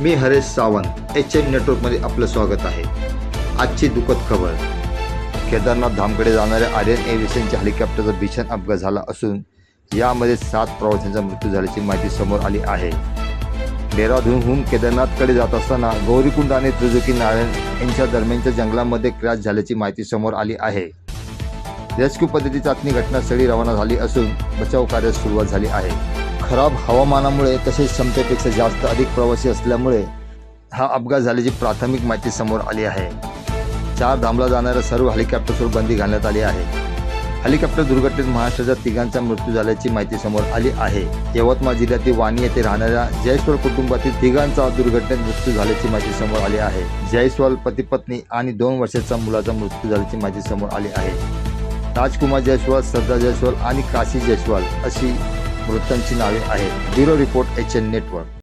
मी Haresh Sawant H M नेटवर्कमध्ये आपलं स्वागत आहे. आजची दुःखद खबर. केदारनाथ धामकडे जाणाऱ्या आर्यन एव्हिएशनच्या हेलिकॉप्टरचा भीषण अपघात झाला असून यामध्ये सात प्रवाशांचा मृत्यू झाल्याची माहिती समोर आली आहे. डेहराडूनहून केदारनाथकडे जात असताना गौरीकुंड आणि त्रिजुकी नारायण यांच्या दरम्यानच्या जंगलामध्ये क्रॅश झाल्याची माहिती समोर आली आहे. रेस्क्यू पद्धती चाचणी घटनास्थळी रवाना झाली असून बचाव कार्यास सुरुवात झाली आहे. खराब हवामानामुळे तसेच क्षमतेपेक्षा जास्त अधिक प्रवासी असल्यामुळे हा अपघात झाल्याची प्राथमिक माहिती समोर आली आहे. चार धामला जाणाऱ्या सर्व हेलिकॉप्टरवर बंदी घालण्यात आली आहे. हेलिकॉप्टर दुर्घटनेत महाराष्ट्राच्या तिघांचा मृत्यू झाल्याची माहिती समोर आली आहे. यवतमाळ जिल्ह्यातील वाणी येथे राहणाऱ्या जयस्वाल कुटुंबातील तिघांचा दुर्घटनेत मृत्यू झाल्याची माहिती समोर आली आहे. जयस्वाल पती पत्नी आणि दोन वर्षाचा मुलाचा मृत्यू झाल्याची माहिती समोर आली आहे. राजकुमार जयस्वाल श्रद्धा जयस्वाल आणि काशी जयस्वाल अशी मृतांची नावे आहेत. Bureau report H N network.